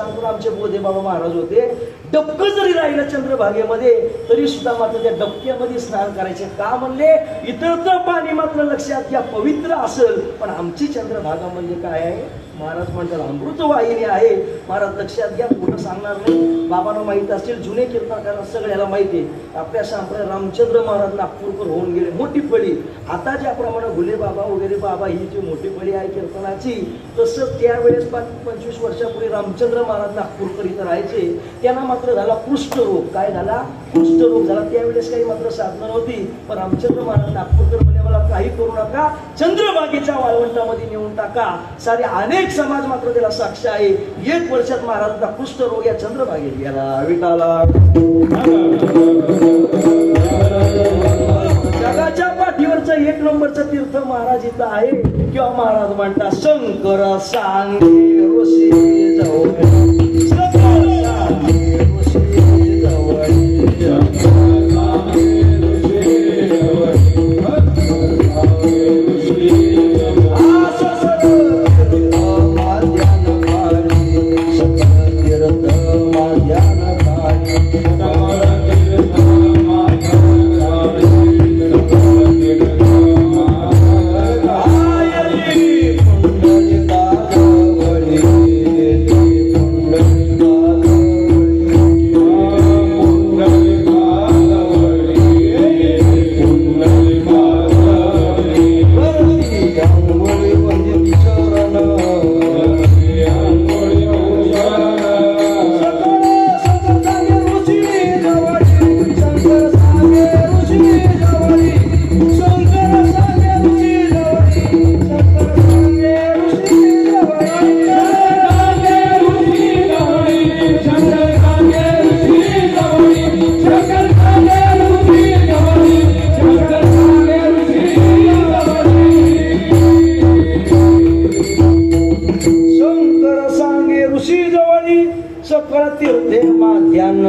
सांगून आमचे बोधे बाबा महाराज होते डबकं जरी राहिलं चंद्रभागेमध्ये तरी सुद्धा मात्र त्या डबक्यामध्ये स्नान करायचे का म्हणले? इतरत्र पाणी मात्र लक्षात घ्या पवित्र असेल. पण आमची चंद्रभागा म्हणजे काय आहे? महाराज म्हणतात अमृत वाहिनी आहे. महाराज लक्षात घ्या कुठं सांगणार नाही. बाबांना माहीत असतील जुने कीर्तनकार सगळ्याला माहिती आहे. आपल्या सांप्रदाय रामचंद्र महाराज नागपूरकर होऊन गेले मोठी फळी. आता ज्याप्रमाणे गुले बाबा वगैरे बाबा ही जी मोठी फळी आहे कीर्तनाची तसंच त्यावेळेस पाच पंचवीस वर्षापूर्वी रामचंद्र महाराज नागपूरकर इथं राहायचे. त्यांना मात्र झाला कुष्ठरोग काय झाला? कुष्ठरोग झाला. त्यावेळेस काही मात्र साधनं नव्हती. पण रामचंद्र महाराज नागपूरकर म्हणजे मला काही करू नका. चंद्रबागेच्या वाळवंटामध्ये नेऊन टाका. सारे अनेक समाज मात्र त्याला साक्ष आहे. एक वर्षात महाराजांचा कुष्ठरोग या चंद्रबागेत गेला. विटाला. जगाच्या पाठीवरचं एक नंबरचं तीर्थ महाराज इथं आहे. किंवा महाराज म्हणता शंकर सांगे ऋषी.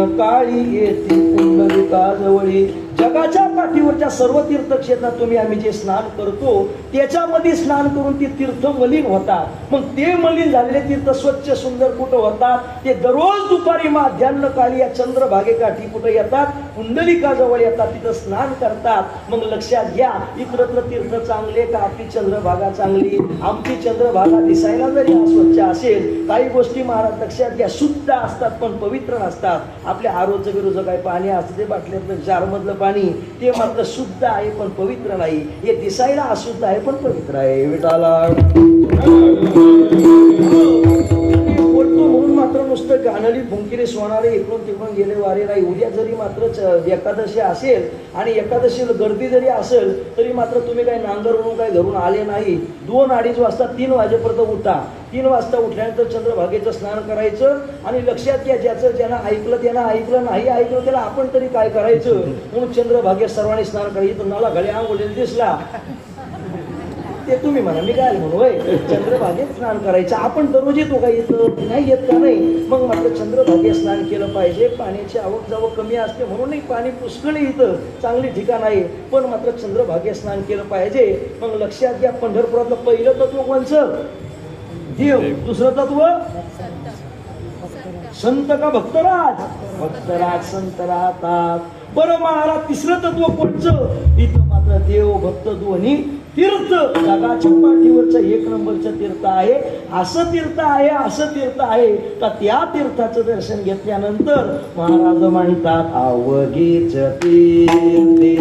काळी येते पुंडलिका जवळी जगाच्या पाठीवरच्या सर्व तीर्थक्षेत्रात तुम्ही आम्ही जे स्नान करतो त्याच्यामध्ये स्नान करून ते तीर्थ मलिन होतात. मग ते मलिन झालेले तीर्थ स्वच्छ सुंदर कुठं होतात? ते दररोज दुपारी माध्यान्ह काळी या चंद्रभागेकाठी कुठं येतात? पुंडलिका जवळ येतात तिथं स्नान करतात. मग लक्षात घ्या इतरत्र तीर्थ चांगले का? आपली चंद्रभागा चांगली. आमची चंद्रभागा दिसायला जरी अस्वच्छ असेल काही गोष्टी महाराज लक्षात घ्या शुद्ध असतात पण पवित्र नसतात. आपल्या आरोचं विरोध काही पाणी असतं? ते बाटल्यातलं जारमधलं पाणी. ते मात्र शुद्ध आहे पण पवित्र नाही. हे दिसायला अशुद्ध आहे पण पवित्र आहे. विटाला बोलतो हो. म्हणून मात्र नुसतं गाणली भुंकिरे सोनारे इकडून तिकडून गेले वारे नाही. उद्या जरी मात्र एकादशी असेल आणि एकादशीला गर्दी जरी असेल तरी मात्र तुम्ही काही नांगर म्हणून काही धरून आले नाही. दोन अडीच वाजता तीन वाजेपर्यंत उठा. तीन वाजता उठल्यानंतर चंद्रभागेचं स्नान करायचं आणि लक्षात घ्या ज्याचं ज्यांना ऐकलं त्यांना ऐकलं नाही ऐकलं त्याला आपण तरी काय करायचं? म्हणून चंद्रभागेत सर्वांनी स्नान करायचं. नाला घड्या आंघोळीला दिसला. ते तुम्ही म्हणा मी काय म्हणू होय. चंद्रभागेत स्नान करायचं. आपण दररोज येतो का येतं नाही येत का? नाही. मग मात्र चंद्रभागेत स्नान केलं पाहिजे. पाण्याची आवक जावक कमी असते म्हणूनही पाणी पुष्कळ इथं. चांगली ठिकाण आहे. पण मात्र चंद्रभागेत स्नान केलं पाहिजे. मग लक्षात घ्या पंढरपुरातलं पहिलं तत्व कोणचं? देव. दुसरं तत्व? संत का भक्तराज? भक्तराज संत राहतात. बरं महाराज तिसरं तत्व कोणचं? इथं मात्र देव भक्त दोन्ही तीर्थ. जगाच्या पाठीवरचं एक नंबरचं तीर्थ आहे. असं तीर्थ आहे असं तीर्थ आहे. का त्या तीर्थाचं दर्शन घेतल्यानंतर महाराज म्हणतात अवघीच तीर्थे